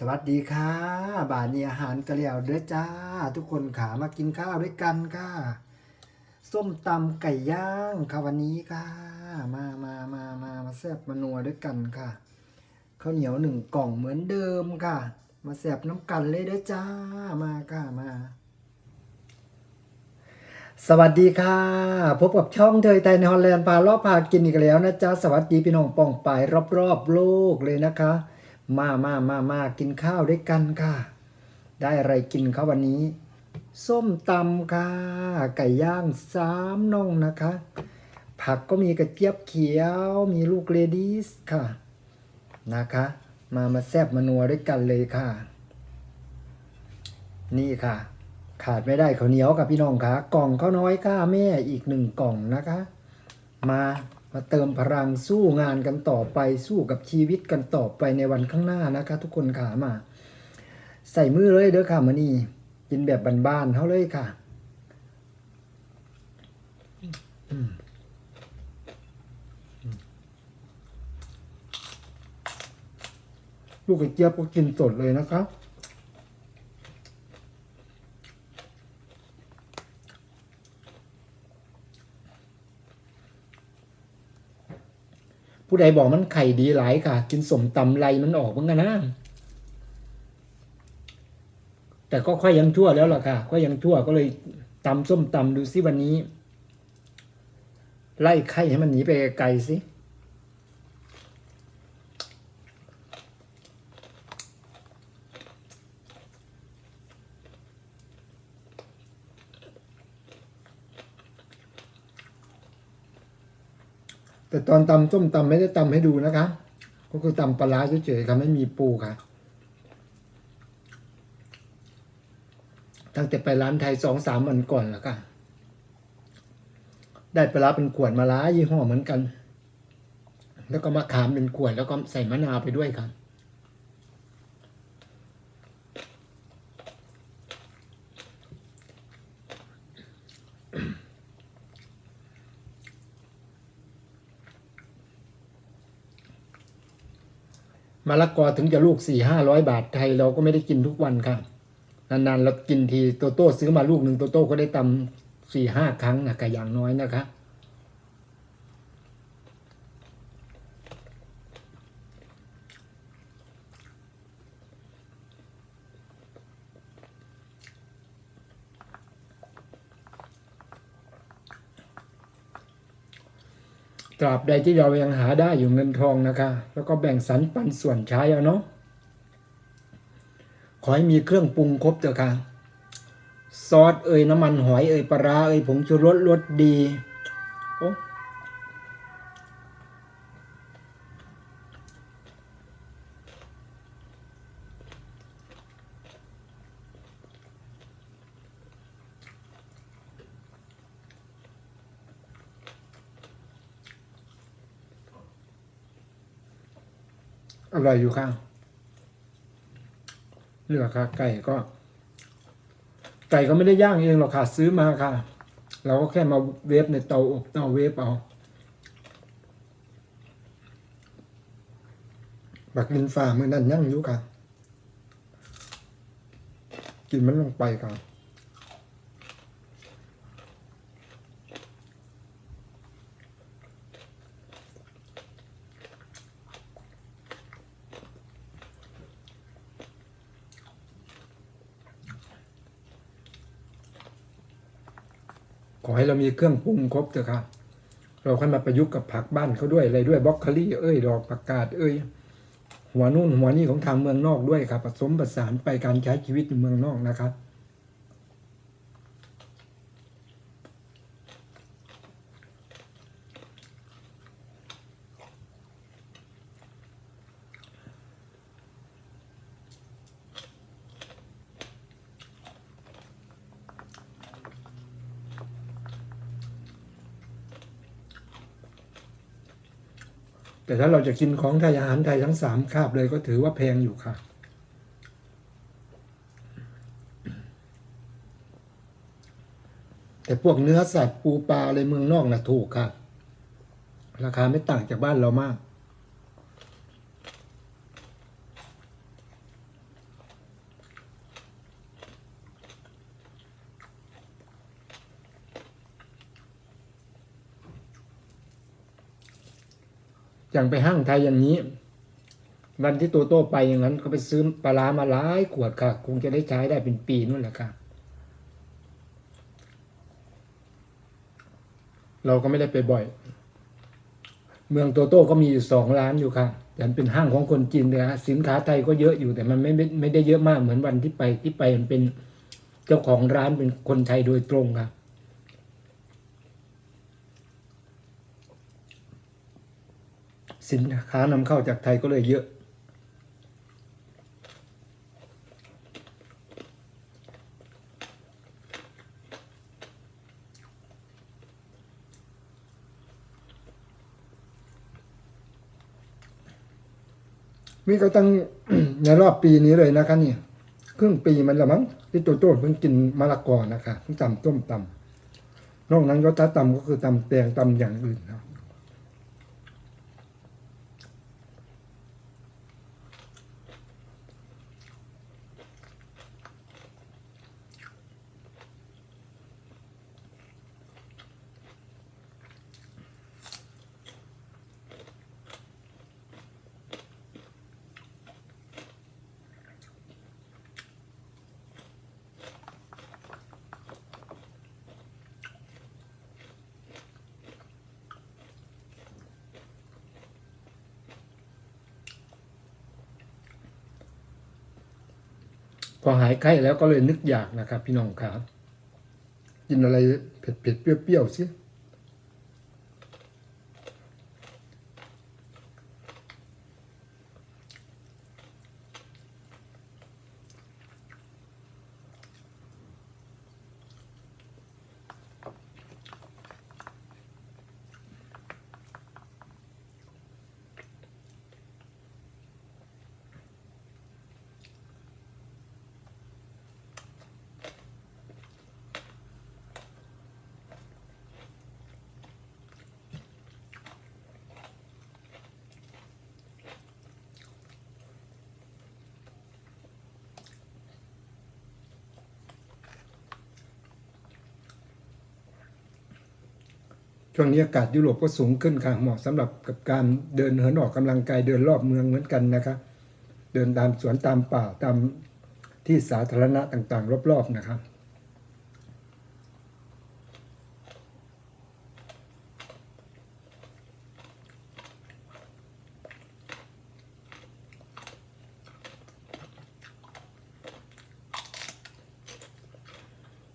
สวัสดีค่ะบานี้อาหารกะเหรี่ยวเด้อจ้า ทุกคนขามากินข้าวด้วยกันค่ะส้มตำไก่ย่างค่ะวันนี้ค่ะ มามามามามาแซ่บมานัวด้วยกันค่ะข้าวเหนียวหนึ่งกล่องเหมือนเดิมค่ะ มาแซ่บน้ำกันเลยเด้อจ้ามาค่ะมาสวัสดีค่ะ พบกับช่องเทยไทยในฮอลแลนด์พาเลาะพากินอีกแล้วนะจ๊ะ สวัสดีพี่น้องป่องไปรอบๆโลกเลยนะคะ มามามามากินข้าวด้วยกันค่ะ ได้อะไรกินครับวันนี้ ส้มตำค่ะ ไก่ย่างสามน่องนะคะ ผักก็มีกระเจี๊ยบเขียว มีลูกเลดี้สค่ะ นะคะ มามาแซบมานัวด้วยกันเลยค่ะ นี่ค่ะ ขาดไม่ได้ข้าวเหนียวกับพี่น้องค่ะ กล่องข้าวน้อยค่ะแม่อีกหนึ่งกล่องนะคะ มา มาเติมพลังสู้งานกันต่อไปสู้กับชีวิตกันต่อไปในวันข้างหน้านะคะ ทุกคนขามา ใส่มือเลยเด้อค่ะมานี่กินแบบบ้านๆเขาเลยค่ะลูกกระเจี๊ยบก็กินสดเลยนะครับ ผู้ใดบอกมันไข่ดีหลายค่ะ กินสมตำไรมันออกเหมือนกันนะ แต่ก็ค่อยยังชั่วแล้วล่ะค่ะ ก็ยังชั่วก็เลยตำส้มตำดูซิวันนี้ ไล่ไข่ให้มันหนีไปไกลสิ แต่ตอนตำส้มตำไม่ได้ตำให้ดูนะคะ ก็คือตำปลาร้าเฉยๆค่ะไม่มีปูค่ะ ตั้งแต่ไปร้านไทยสองสามวันก่อนแล้วค่ะ ได้ปลาร้าเป็นขวดมาล้ายี่ห้อเหมือนกัน แล้วก็มาขามเป็นขวดแล้วก็ใส่มะนาวไปด้วยครับ มะละกอถึงจะลูกสี่ห้าร้อยบาทไทยเราก็ไม่ได้กินทุกวันค่ะนานๆเรากินทีโตโต้ซื้อมาลูกหนึ่งโตโต้ก็ได้ตำสี่ห้าครั้งนะกะอย่างน้อยนะคะ ตราบใดที่เรายังหาได้อยู่เงินทองนะคะ แล้วก็แบ่งสรรปันส่วนใช้เอาเนาะขอให้มีเครื่องปรุงครบเถอะค่ะ ซอสเอ่ยน้ำมันหอยเอ่ยปลาร้าเอ่ยผงชูรสรสดีโอ้ อร่อยอยู่ค่ะเลือค่ะ ไก่ก็ ไก่ก็ไม่ได้ย่างเองหรอกค่ะ ซื้อมาค่ะ เราก็แค่มาเวฟในเตาอบเตาเวฟเอาบักลินฝ่ามือนั่นยั่งอยู่ค่ะ กินมันลงไปค่ะ อให้เรามีเครื่องปรุงครบเถอะค่ะ เราค่อยมาประยุกต์กับผักบ้านเขาด้วยอะไรด้วยบล็อกโคลี่เอ้ยดอกผักกาดเอ้ยหัวนู่นหัวนี่ของทางเมืองนอกด้วยครับผสมผสานไปการใช้ชีวิตในเมืองนอกนะครับ แต่ถ้าเราจะกินของไทยอาหารไทยทั้งสามคาบเลยก็ถือว่าแพงอยู่ค่ะ แต่พวกเนื้อสัตว์ปูปลาอะไรเมืองนอกน่ะถูกค่ะ ราคาไม่ต่างจากบ้านเรามาก อย่างไปห้างไทยอย่างนี้ วันที่โตโตไปอย่างนั้นก็ไปซื้อปลามาหลายขวดค่ะ คงจะได้ใช้ได้เป็นปีนู่นแหละค่ะ เราก็ไม่ได้ไปบ่อย เมืองโตโต้ก็มีอยู่สองร้านอยู่ค่ะแต่เป็นห้างของคนจีนเลยฮะสินค้าไทยก็เยอะอยู่แต่มันไม่ไม่ไม่ได้เยอะมากเหมือนวันที่ไปที่ไปมันเป็นเจ้าของร้านเป็นคนไทยโดยตรงค่ะ สินค้านำเข้าจากไทยก็เลยเยอะมีก็ตั้งในรอบปีนี้เลยนะคะเนี่ย ครึ่งปีมันละมั้งที่ตัวโต้เพิ่งกินมะละกอนะคะเพิ่งตำต้มตำนอกนั้นก็ถ้าตำก็คือตำแตงตำอย่างอื่นครับ พอหายไข้แล้วก็เลยนึกอยากนะครับ พี่น้องครับกินอะไรเผ็ดๆเปรี้ยวๆสิ ช่วงนี้อากาศยุโรปก็สูงขึ้นค่ะเหมาะสำหรับกับการเดินเหินออกกำลังกายเดินรอบเมืองเหมือนกันนะคะ เดินตามสวนตามป่าตามที่สาธารณะต่างๆ รอบๆนะครับ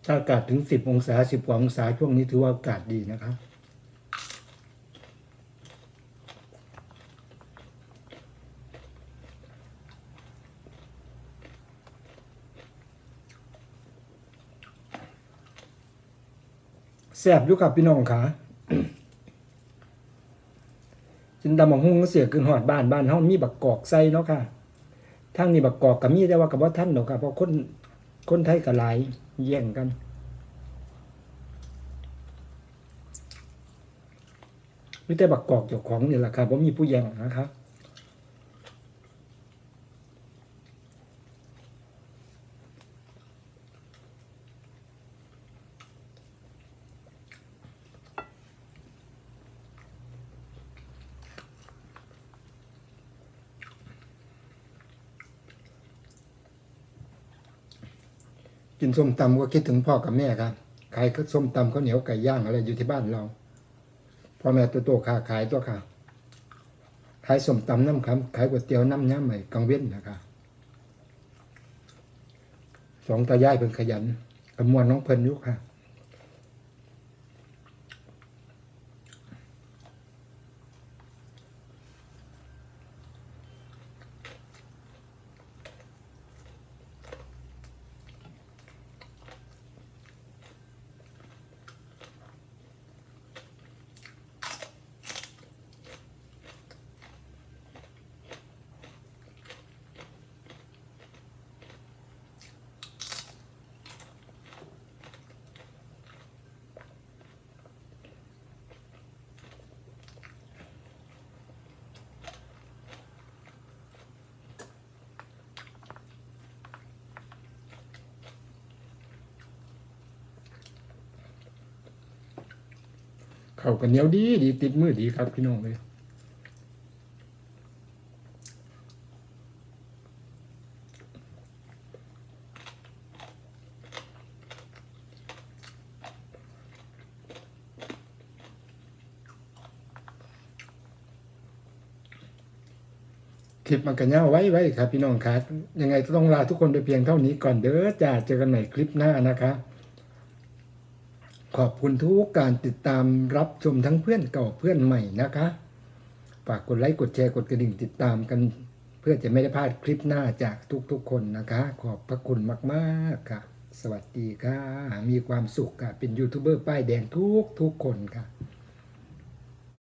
ถ้าอากาศถึง 10 องศา 10 กว่าองศาช่วงนี้ถือว่าอากาศดีนะครับ แซ่บอยู่กับพี่น้องขาจินดำบักฮุ้งก็เสียขึ้นหอดบ้านบ้านเฮามีบักกอกใส่เนาะค่ะทางนี้บักกอกก็มีแต่ว่ากับว่าท่านเนาะค่ะเพราะคนคนไทยก็หลายแย่งกันมีแต่บักกอกเจ้าของนี่แหละครับว่ามีผู้แย่งนะครับ กินส้มตำก็คิดถึงพ่อกับแม่ครับขายส้มตำข้าวเหนียวไก่ย่างอะไรอยู่ที่บ้านเราพ่อแม่ตัวโตขาขายตัวค่ะขายส้มตำน้ำคำขายก๋วยเตี๋ยวน้ำย้ำใหม่กังเว้นนะครับสองตายายเป็นขยันกระมวลน้องเพิ่นยุคค่ะ ข้ากันเนียวดีดีติดมือดีครับพี่น้องเลยคลิปมันกันเน่าไว้ไว้ครับพี่น้องครับยังไงต้องลาทุกคนไปเพียงเท่านี้ก่อนเด้อจ้าเจอกันใหม่คลิปหน้านะคะ ขอบคุณทุกการติดตามรับชมทั้งเพื่อนเก่าเพื่อนใหม่นะคะ ฝากกดไลค์กดแชร์กดกระดิ่งติดตามกัน เพื่อจะไม่ได้พลาดคลิปหน้าจากทุกๆคนนะคะ ขอบพระคุณมากๆค่ะ สวัสดีค่ะ มีความสุขค่ะ เป็นยูทูบเบอร์ป้ายแดงทุกๆคนค่ะ